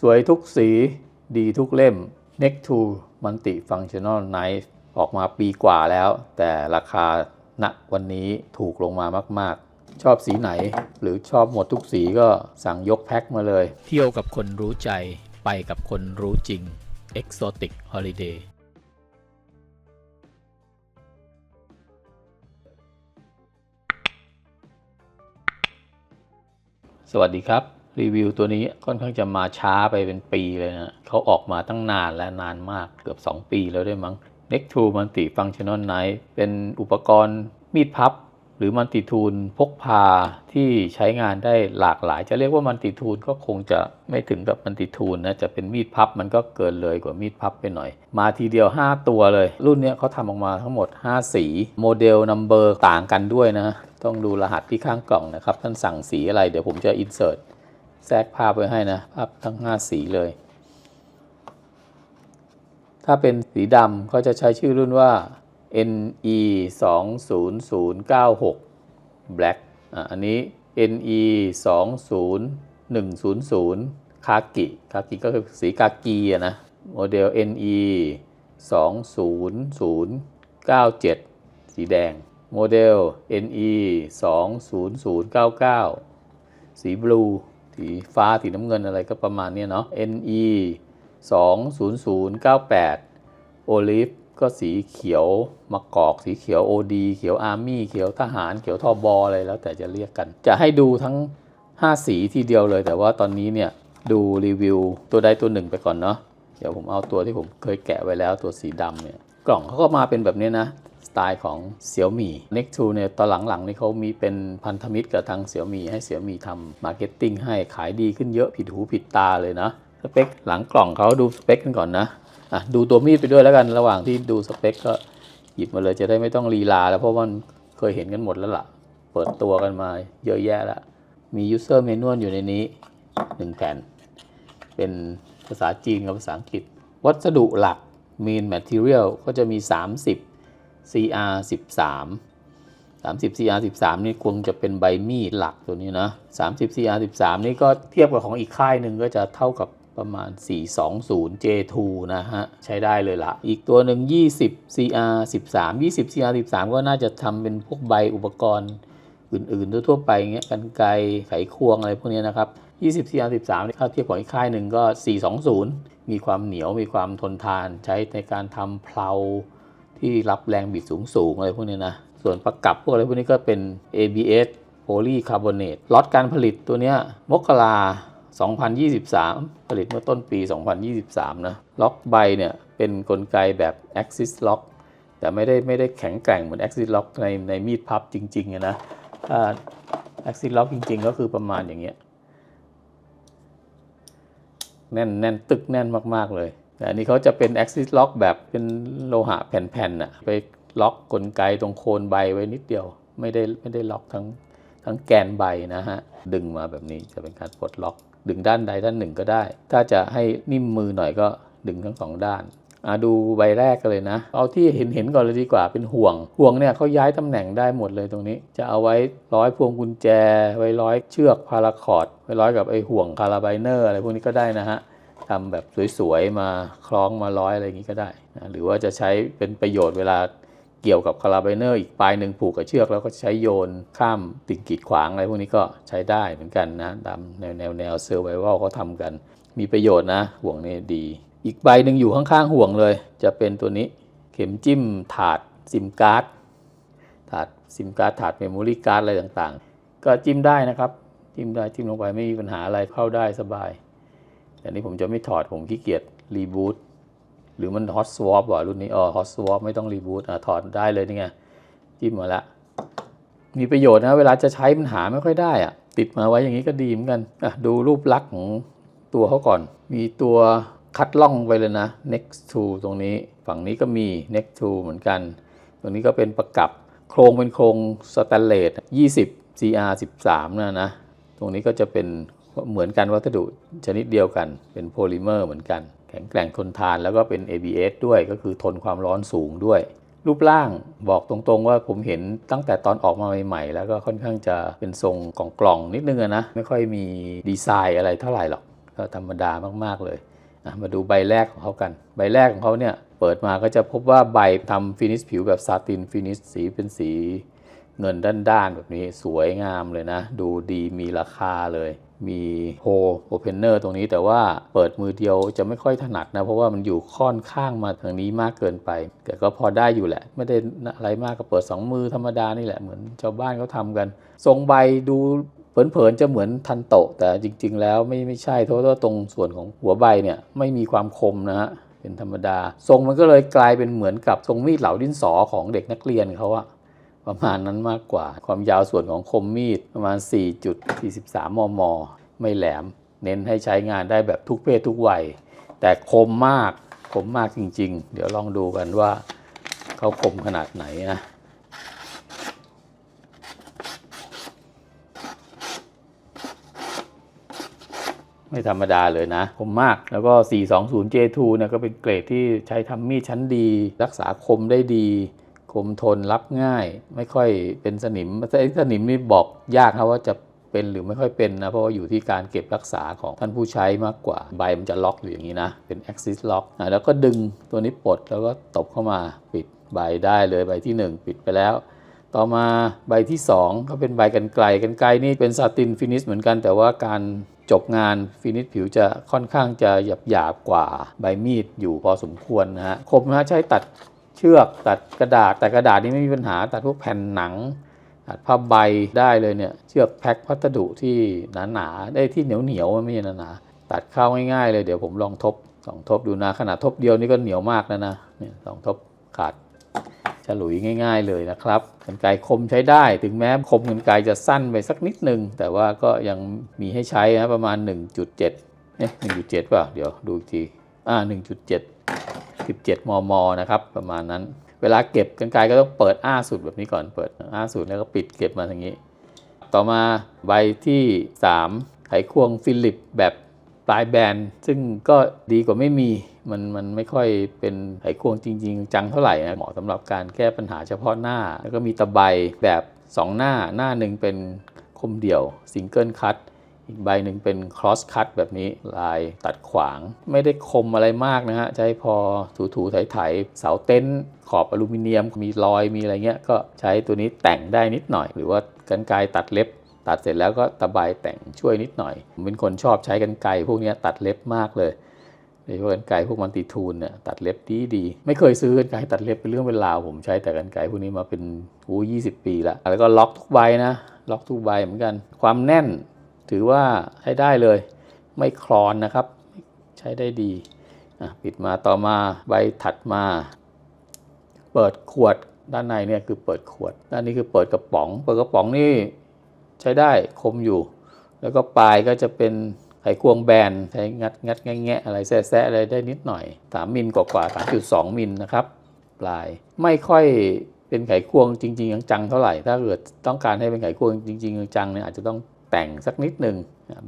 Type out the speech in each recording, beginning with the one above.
สวยทุกสีดีทุกเล่ม Neck to Multi Functional Knife ออกมาปีกว่าแล้ว แต่ราคาณวันนี้ถูกลงมามาก ๆ ชอบสีไหน หรือชอบหมดทุกสีก็สั่งยกแพ็คมาเลย เที่ยวกับคนรู้ใจไปกับคนรู้จริง Exotic Holiday สวัสดีครับ รีวิวตัวนี้ค่อนข้างจะมาช้าไปเป็นปีเลยนะเขาออกมาตั้งนานและนานมากเกือบ 2 ปีแล้วด้วยมั้ง Neck to Multi Functional Knife เป็นอุปกรณ์มีดพับ หรือมัลติทูลพกพาที่ใช้งานได้หลากหลาย จะเรียกว่ามัลติทูลก็คงจะไม่ถึงกับมัลติทูลนะ จะเป็นมีดพับมันก็เกินเลยกว่ามีดพับไปหน่อย มาทีเดียว 5 ตัวเลย รุ่นนี้เขาทำออกมาทั้งหมด 5 สี โมเดลนัมเบอร์ต่างกันด้วยนะ ต้องดูรหัสที่ข้างกล่องนะครับ ท่านสั่งสีอะไรเดี๋ยวผมจะอินเสิร์ต แทรกภาพไว้ให้นะ ภาพทั้ง 5 สีเลย ถ้าเป็นสีดำก็จะใช้ชื่อรุ่นว่า NE 2 0 0 9 6 Black อะอันนี้ NE 2 0 1 0 0 คากิ คากิก็คือสีกากีนะ โมเดล NE 2 0 0 9 7 สีแดง โมเดล NE 2 0 0 9 9 สีบลู สีฟ้าสีน้ำเงินอะไรก็ประมาณนี้เนาะ NE 2 0 0 9 8โอลิฟก็สีเขียวมะกอกสีเขียว OD เขียวอาร์มี่เขียวทหารเขียวทอบออะไรแล้วแต่จะเรียกกัน จะให้ดูทั้ง 5 สีทีเดียวเลย แต่ว่าตอนนี้เนี่ยดูรีวิวตัวใดตัวหนึ่งไปก่อนเนาะเดี๋ยวผมเอาตัวที่ผมเคยแกะไว้แล้วตัวสีดำเนี่ยกล่องเขาก็มาเป็นแบบนี้นะ ตล์ของ Xiaomi Next 2เนี่ยตอนหลังๆนี่เขามีเป็นพันธมิตรกับทาง Xiaomi ให้ Xiaomi ทำมาร์เก็ตติ้งให้ขายดีขึ้นเยอะผิดหูผิดตาเลยนะสเปคหลังกล่องเขาดูสเปคกันก่อนนะอะดูตัวมีดไปด้วยแล้วกันระหว่างที่ดูสเปคก็หยิบมาเลยจะได้ไม่ต้องลีลา แล้วเพราะว่ามันเคยเห็นกันหมดแล้วล่ะ เปิดตัวกันมาเยอะแยะแล้วมี user manual อยู่ในนี้ 1 แผ่น เป็นภาษาจีนกับภาษาอังกฤษ วัสดุหลัก main material ก็จะมี 30 CR 13 30 CR 13นี่คงจะเป็นใบมีดหลักตัวนี้นะ30 CR 13นี่ก็เทียบกับของอีกค่ายหนึ่งก็จะเท่ากับประมาณ 420 J2 นะฮะ ใช้ได้เลยละ อีกตัวหนึ่ง20 CR 13 20 CR 13 ก็น่าจะทำเป็นพวกใบอุปกรณ์อื่น ๆ ทั่วๆไปเงี้ยกันไกรไขควงอะไรพวกนี้นะครับ 20 CR 13ถ้าเทียบกับอีกค่ายหนึ่งก็ 420 มีความเหนียวมีความทนทานใช้ในการทำเพลา ที่รับแรงบิดสูงๆอะไรพวกนี้นะ ส่วนประกับพวกอะไรพวกนี้ก็เป็น ABS โพลีคาร์บอเนตล็อตการผลิตตัวเนี้ยมกรา2023 ผลิตเมื่อต้นปี 2023 นะ ล็อกใบเนี่ย เป็นนกลไกแบบ Axis Lock แต่ไม่ได้ไม่ได้แข็งแกร่งเหมือน Axis Lock ในในมีดพับจริงๆนะถ้า Axis Lock จริง ๆ ก็คือประมาณอย่างเงี้ย แน่นแน่นตึกแน่นมาก ๆ เลย แต่อันนี้เขาจะเป็น Axis Lock แบบเป็นโลหะแผ่นๆน่ะไปล็อกกลไกตรงโคนใบไว้นิดเดียว ไม่ได้ไม่ได้ล็อกทั้งทั้งแกนใบนะฮะ ดึงมาแบบนี้จะเป็นการปลดล็อก ดึงด้านใดด้านหนึ่งก็ได้ ถ้าจะให้นิ่มมือหน่อยก็ดึงทั้งสองด้านอะดูใบแรกกันเลยนะ เอาที่เห็นเห็นก่อนเลยดีกว่าเป็นห่วง ห่วงเนี่ยเขาย้ายตำแหน่งได้หมดเลยตรงนี้ จะเอาไว้ร้อยพวงกุญแจ ไว้ร้อยเชือกพาราคอร์ดไว้ร้อยกับไอ้ห่วงคาราไบเนอร์อะไรพวกนี้ก็ได้นะฮะ ทำแบบสวยๆมาคล้องมาร้อยอะไรอย่างนี้ก็ได้นะหรือว่าจะใช้เป็นประโยชน์เวลาเกี่ยวกับคาราไบเนอร์อีกปลายหนึ่งผูกกับเชือก แล้วก็ใช้โยนข้ามติ่งกีดขวางอะไรพวกนี้ก็ใช้ได้เหมือนกันนะตามแนวแนวแนวเซอร์ไววัลเขาทำกัน มีประโยชน์นะห่วงนี้ดี อีกใบหนึ่งอยู่ข้างๆห่วงเลย จะเป็นตัวนี้เข็มจิ้มถาดซิมการ์ดถาดซิมการ์ดถาดเมมโมรี่การ์ดอะไรต่างๆ ก็จิ้มได้นะครับ จิ้มได้จิ้มลงไปไม่มีปัญหาอะไรเข้าได้สบาย แต่นี้ผมจะไม่ถอดผมขี้เกียจรีบูตหรือมันฮอตสวอปว่ะรุ่นนี้อ๋อฮอตสวอปไม่ต้องรีบูตอะถอดได้เลยนี่ไงจิ้มมาละ มีประโยชน์นะ เวลาจะใช้มันหาไม่ค่อยได้อะติดมาไว้อย่างนี้ก็ดีเหมือนกันอะดูรูปลักษณ์ของตัวเขาก่อน มีตัวคัดล่องไปเลยนะ next to ตรงนี้ฝั่งนี้ก็มี next to เหมือนกัน ตรงนี้ก็เป็นประกับโครงเป็นโครงสแตนเลส20 CR 13นะนะ ตรงนี้ก็จะเป็น เหมือนกันวัสดุชนิดเดียวกัน เป็นโพลิเมอร์เหมือนกัน แข็งแกร่งทนทานแล้วก็เป็น ABS ด้วยก็คือทนความร้อนสูงด้วย รูปร่างบอกตรงๆว่าผมเห็นตั้งแต่ตอนออกมาใหม่ๆ แล้วก็ค่อนข้างจะเป็นทรงกล่องๆนิดนึงนะ ไม่ค่อยมีดีไซน์อะไรเท่าไหร่หรอก ก็ธรรมดามากๆเลยมาดูใบแรกของเขากัน ใบแรกของเขาเนี่ยเปิดมาก็จะพบว่าใบทำฟินิชผิวแบบซาตินฟินิชสีเป็นสี เงินด้านๆแบบนี้สวยงามเลยนะ ดูดีมีราคาเลยมีโฮโอเพนเนอร์ตรงนี้แต่ว่าเปิดมือเดียวจะไม่ค่อยถนัดนะ เพราะว่ามันอยู่ค่อนข้างมาทางนี้มากเกินไป แต่ก็พอได้อยู่แหละ ไม่ได้อะไรมากก็เปิด 2 มือธรรมดานี่แหละเหมือนชาวบ้านเขาทำกัน ทรงใบดูเผินๆจะเหมือนทันโตแต่จริง ๆ แล้วไม่ไม่ใช่เพราะว่าตรงส่วนของหัวใบเนี่ยไม่มีความคมนะฮะเป็นธรรมดา ทรงมันก็เลยกลายเป็นเหมือนกับทรงมีดเหลาดินสอของเด็กนักเรียนเขาอะ ประมาณนั้นมากกว่า ความยาวส่วนของคมมีดประมาณ 4.43 มม ไม่แหลม เน้นให้ใช้งานได้แบบทุกเพศทุกวัย แต่คมมาก คมมากจริง ๆ เดี๋ยวลองดูกันว่าเขาคมขนาดไหนนะไม่ธรรมดาเลยนะ คมมากแล้วก็ 420J2 เนี่ยก็เป็นเกรดที่ใช้ทำมีดชั้นดี รักษาคมได้ดี คมทนรับง่าย ไม่ค่อยเป็นสนิมสนิมนี่บอกยากครับว่าจะเป็นหรือไม่ค่อยเป็นนะเพราะว่าอยู่ที่การเก็บรักษาของท่านผู้ใช้มากกว่าใบมันจะล็อกอยู่อย่างนี้นะ เป็น axis lock อะแล้วก็ดึงตัวนี้ปลดแล้วก็ตบเข้ามาปิดใบได้เลยใบที่ 1 ปิดไปแล้ว ต่อมาใบที่ 2 ก็เป็นใบกันไกลกันไกลนี่เป็นซาตินฟินิชเหมือนกัน แต่ว่าการจบงานฟินิชผิวจะค่อนข้างจะหยาบหยาบกว่าใบมีดอยู่พอสมควรนะฮะคมนะใช้ตัด เชือกตัดกระดาษแต่กระดาษนี่ไม่มีปัญหา ตัดพวกแผ่นหนังตัดผ้าใบได้เลยเนี่ยเชือกแพ็คพัสดุที่หนาๆได้ที่เหนียวเหนียวไม่ใช่หนาๆตัดเข้าง่ายๆเลยเดี๋ยวผมลองทบสองทบดูนะขนาดทบเดียวนี่ก็เหนียวมากแล้วนะเนี่ยสองทบขาดฉลุยง่าย ๆเลยนะครับกันไกรคมใช้ได้ ถึงแม้คมกันไกรจะสั้นไปสักนิดนึง แต่ว่าก็ยังมีให้ใช้นะประมาณ 1.7เอ๊ะ1.7ป่ะเดี๋ยวดูอีกทีอ่า1.7 17 มม นะครับ ประมาณนั้น เวลาเก็บกันไกรก็ต้องเปิดอ้าสุดแบบนี้ก่อน เปิดอ้าสุดแล้วก็ปิดเก็บมาทางนี้ ต่อมาใบที่ 3 ไขควงฟิลิปแบบปลายแบน ซึ่งก็ดีกว่าไม่มี มันมันไม่ค่อยเป็นไขควงจริง ๆ จังเท่าไหร่นะ เหมาะสำหรับการแก้ปัญหาเฉพาะหน้า แล้วก็มีตะไบแบบ 2 หน้า หน้าหนึ่งเป็นคมเดี่ยวซิงเกิลคัต อีกใบหนึ่งเป็น cross cut แบบนี้ลายตัดขวาง ไม่ได้คมอะไรมากนะฮะใช้พอถูๆไถๆเสาเต็นท์ขอบอลูมิเนียมมีรอยมีอะไรเงี้ยก็ใช้ตัวนี้แต่งได้นิดหน่อย หรือว่ากันไกตัดเล็บ ตัดเสร็จแล้วก็ตะไบแต่งช่วยนิดหน่อยผมเป็นคนชอบใช้กันไกพวกนี้ตัดเล็บมากเลยโดยเฉพาะกันไกพวกมันติทูนเนี่ยตัดเล็บดีดีๆไม่เคยซื้อกันไกตัดเล็บเป็นเรื่องเป็นราวผมใช้แต่กันไกพวกนี้มาเป็นโอ้ยี่สิบปีแล้วแล้วก็ล็อกทุกใบนะ ล็อกทุกใบเหมือนกัน ความแน่น ถือว่าใช้ได้เลย ไม่คลอนนะครับ ใช้ได้ดีปิดมาต่อมาใบถัดมา เปิดขวดด้านในเนี่ยคือเปิดขวด ด้านนี้คือเปิดกระป๋อง เปิดกระป๋องนี่ใช้ได้คมอยู่ แล้วก็ปลายก็จะเป็นไขควงแบนใช้งัดงัดแงะแงะอะไรแซะอะไรได้นิดหน่อย 3 มิลกว่าๆ3.2 มิลนะครับ ปลายไม่ค่อยเป็นไขควงจริง ๆ จังๆเท่าไหร่ ถ้าเกิดต้องการให้เป็นไขควงจริง ๆ จังๆเนี่ยอาจจะต้อง แต่งสักนิดหนึ่ง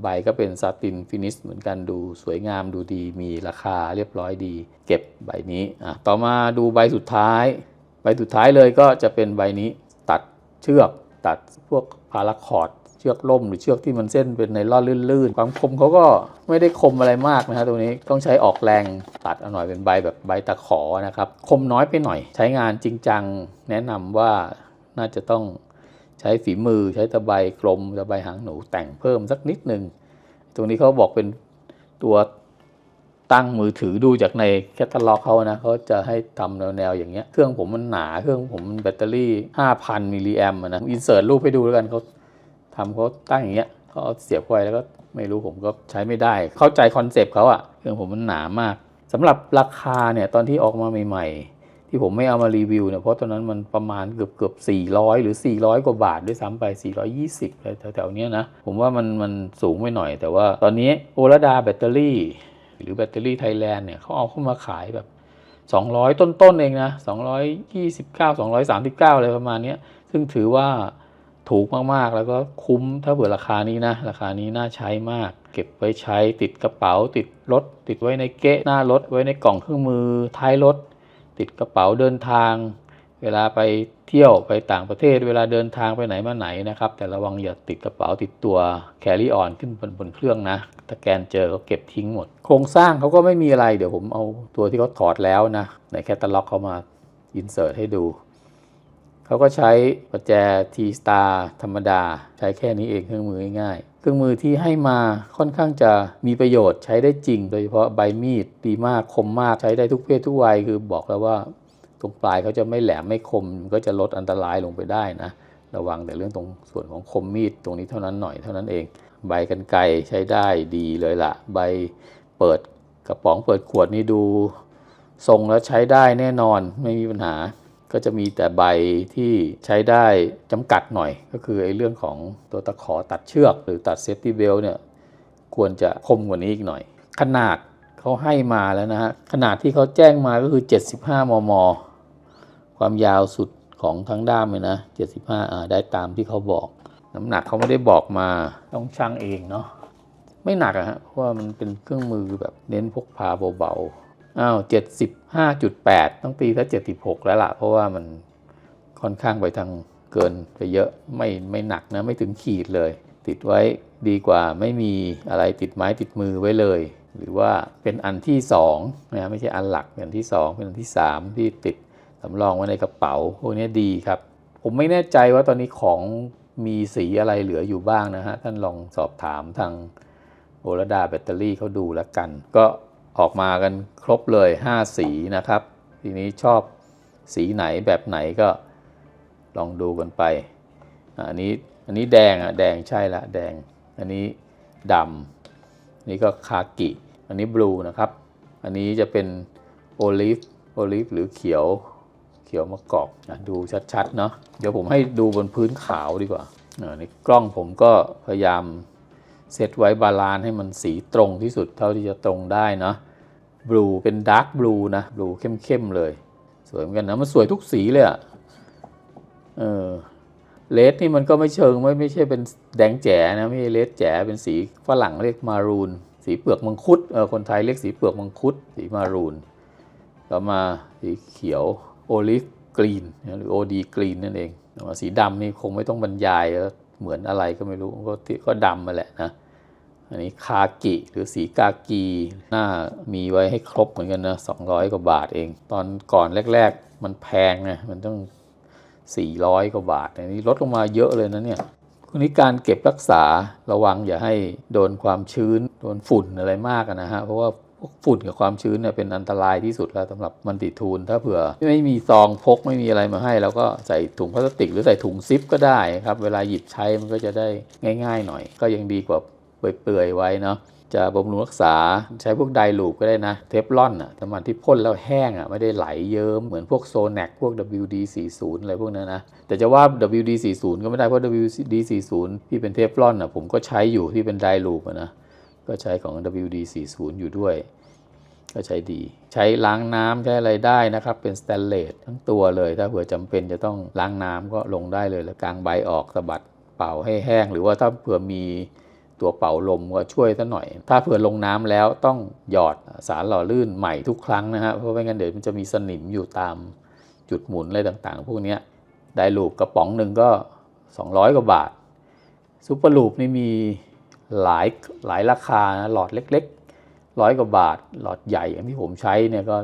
ใบก็เป็นซาตินฟินิชเหมือนกันดูสวยงามดูดีมีราคาเรียบร้อยดี เก็บใบนี้ต่อมาดูใบสุดท้าย ใบสุดท้ายเลยก็จะเป็นใบนี้ตัดเชือกตัดพวกพาราคอร์ดเชือกล่มหรือเชือกที่มันเส้นเป็นในล่อนลื่นๆ ความคมเขาก็ไม่ได้คมอะไรมากนะฮะตรงนี้ต้องใช้ออกแรงตัดเอาหน่อยเป็นใบแบบใบตะขอนะครับ คมน้อยไปหน่อย ใช้งานจริงจังแนะนำว่าน่าจะต้อง ใช้ฝีมือใช้ตะไบกลมตะไบหางหนูแต่งเพิ่มสักนิดหนึ่งตรงนี้เขาบอกเป็นตัวตั้งมือถือดูจากในแคตตาล็อกเขานะเขาจะให้ทำแนวๆอย่างเงี้ยเครื่องผมมันหนาเครื่องผมมันแบตเตอรี่ 5,000 มิลลิแอมป์นะอินเสิร์ตรูปให้ดูแล้วกันเขาทำเขาตั้งอย่างเงี้ยเขาเสียบเข้าไปแล้วก็ไม่รู้ผมก็ใช้ไม่ได้ เข้าใจคอนเซปต์เขาอะเครื่องผมมันหนามากสำหรับราคาเนี่ยตอนที่ออกมาใหม่ๆ ที่ผมไม่เอามารีวิวเนี่ยเพราะตอนนั้นมันประมาณเกือบเกือบ400 หรือ 400 กว่าบาทด้วยซ้ำไป 420อะไรแถวๆเนี้ยนะ ผมว่ามันมันสูงไปหน่อย แต่ว่าตอนนี้โอลดาแบตเตอรี่ หรือแบตเตอรี่ไทยแลนด์เนี่ยเขาเอาเข้ามาขายแบบ 200 ต้นๆเองนะ 229 239 อะไรประมาณเนี้ยซึ่งถือว่าถูกมากๆ แล้วก็คุ้มถ้าเผื่อราคานี้นะ ราคานี้น่าใช้มาก เก็บไว้ใช้ติดกระเป๋า ติดรถ ติดไว้ในเก๊ะหน้ารถ ไว้ในกล่องเครื่องมือท้ายรถ ติดกระเป๋าเดินทาง เวลาไปเที่ยวไปต่างประเทศ เวลาเดินทางไปไหนมาไหนนะครับ แต่ระวังอย่าติดกระเป๋าติดตัวแครี่ออนขึ้นบนบนเครื่องนะถ้าแกนเจอเขาเก็บทิ้งหมด โครงสร้างเขาก็ไม่มีอะไรเดี๋ยวผมเอาตัวที่เขาถอดแล้วนะในแคตตาล็อกเขามาอินเสิร์ตให้ดูเขาก็ใช้ประแจ T Star ธรรมดา ใช้แค่นี้เองเครื่องมือง่าย รื่องมือที่ให้มาค่อนข้างจะมีประโยชน์ใช้ได้จริง โดยเฉพาะใบมีดดีมากคมมากใช้ได้ทุกเพศทุกวัยคือบอกแล้วว่าตรงปลายเขาจะไม่แหลมไม่คมก็จะลดอันตรายลงไปได้นะระวังแต่เรื่องตรงส่วนของคมมีดตรงนี้เท่านั้นหน่อยเท่านั้นเอง ใบกันไกใช้ได้ดีเลยล่ะ ใบเปิดกระป๋องเปิดขวดนี่ดูทรงแล้วใช้ได้แน่นอนไม่มีปัญหา ก็จะมีแต่ใบที่ใช้ได้จำกัดหน่อย ก็คือไอ้เรื่องของตัวตะขอตัดเชือก หรือตัดเซฟตี้เบลเนี่ยควรจะคมกว่านี้อีกหน่อย ขนาดเขาให้มาแล้วนะฮะขนาดที่เขาแจ้งมาก็คือ 75 มม ความยาวสุดของทั้งด้ามเลยนะ 75อ่าได้ตามที่เขาบอก น้ำหนักเขาไม่ได้บอกมาต้องชั่งเองเนาะไม่หนักอะฮะเพราะว่ามันเป็นเครื่องมือแบบเน้นพกพาเบาๆ อ้าว75.8ต้องตีถ้า76แล้วล่ะ เพราะว่ามันค่อนข้างไปทางเกินไปเยอะไม่ไม่หนักนะไม่ถึงขีดเลย ติดไว้ดีกว่าไม่มีอะไรติดไม้ติดมือไว้เลย หรือว่าเป็นอันที่2นะไม่ใช่อันหลักเป็นอันที่ 2 เป็นอันที่ 3 ที่ติดสำรองไว้ในกระเป๋าพวกนี้ดีครับ ผมไม่แน่ใจว่าตอนนี้ของมีสีอะไรเหลืออยู่บ้างนะฮะ ท่านลองสอบถามทางโอรดาแบตเตอรี่เขาดูแล้วกัน ก็ ออกมากันครบเลย 5 สีนะครับ ทีนี้ชอบสีไหนแบบไหนก็ลองดูกันไป อันนี้อันนี้แดงอะแดงใช่ละแดง อันนี้ดำอันนี้ก็คากิ อันนี้บลูนะครับ อันนี้จะเป็นโอลิฟโอลิฟหรือเขียวเขียวมะกอกนะดูชัดๆเนาะเดี๋ยวผมให้ดูบนพื้นขาวดีกว่าอ่าในกล้องผมก็พยายามเซตไว้บาลานซ์ให้มันสีตรงที่สุดเท่าที่จะตรงได้เนาะ บลูเป็นดาร์กบลูนะบลูเข้มๆเลย สวยเหมือนกันนะมันสวยทุกสีเลยอะเออเลดนี่มันก็ไม่เชิงไม่ไม่ใช่เป็นแดงแจ๋นะไม่ใช่เลดแจ๋เป็นสีฝรั่งเรียกมารูน สีเปลือกมังคุดเออคนไทยเรียกสีเปลือกมังคุด สีมารูนต่อมาสีเขียวโอลิฟกรีนหรือโอดีกรีนนั่นเองสีดำนี่คงไม่ต้องบรรยายแล้วเหมือนอะไรก็ไม่รู้ก็ก็ดำมาแหละนะ อันนี้คากิหรือสีกากีหน้ามีไว้ให้ครบเหมือนกันนะ200กว่าบาทเอง ตอนก่อนแรก ๆ มันแพงไงมันต้อง 400 กว่าบาทอันนี้ลดลงมาเยอะเลยนะเนี่ยทีนี้การเก็บรักษาระวังอย่าให้โดนความชื้น โดนฝุ่นอะไรมากนะฮะเพราะว่าพวกฝุ่นกับความชื้นเนี่ยเป็นอันตรายที่สุดแล้วสำหรับมันติทูลถ้าเผื่อไม่มีซองพกไม่มีอะไรมาให้แล้วก็ใส่ถุงพลาสติก หรือใส่ถุงซิปก็ได้ครับ เวลาหยิบใช้มันก็จะได้ง่าย ๆ หน่อย ก็ยังดีกว่า เปื่อยๆไว้เนาะจะบำรุงรักษาใช้พวกไดลูปก็ได้นะ เทฟลอนอะน้ำมันที่พ่นแล้วแห้งอะไม่ได้ไหลเยิ้มเหมือนพวกโซแนกพวก WD40 อะไรพวกนั้นนะ แต่จะว่า WD40 ก็ไม่ได้เพราะ WD40 ที่เป็นเทฟลอนอะผมก็ใช้อยู่ที่เป็นไดลูปนะ ก็ใช้ของ WD40 อยู่ด้วย ก็ใช้ดี ใช้ล้างน้ำใช้อะไรได้นะครับ เป็นสแตนเลสทั้งตัวเลย ถ้าเผื่อจำเป็นจะต้องล้างน้ำก็ลงได้เลยแล้วกางใบออกสะบัดเป่าให้แห้ง หรือว่าถ้าเผื่อมี ตัวเป่าลมก็ช่วยซะหน่อย ถ้าเผื่อลงน้ำแล้วต้องหยอดสารหล่อลื่นใหม่ทุกครั้งนะฮะเพราะไม่งั้นเดี๋ยวมันจะมีสนิมอยู่ตามจุดหมุนอะไรต่างๆ พวกนี้ไดลูปกระป๋องหนึ่งก็ 200 กว่าบาทซูเปอร์ลูปนี่มีหลายหลายราคานะหลอดเล็กๆร้อยกว่าบาท หลอดใหญ่อย่างที่ผมใช้เนี่ยก็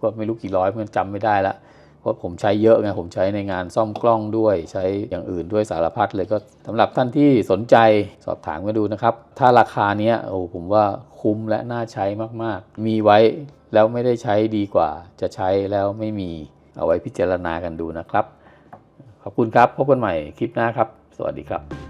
ก็ไม่รู้กี่ร้อยมันจำไม่ได้ละ เพราะผมใช้เยอะไงผมใช้ในงานซ่อมกล้องด้วยใช้อย่างอื่นด้วยสารพัดเลยก็สำหรับท่านที่สนใจสอบถามมาดูนะครับ ถ้าราคาเนี้ยโอ้ผมว่าคุ้มและน่าใช้มากๆ มีไว้แล้วไม่ได้ใช้ดีกว่า จะใช้แล้วไม่มีเอาไว้พิจารณากันดูนะครับ ขอบคุณครับ พบกันใหม่คลิปหน้าครับ สวัสดีครับ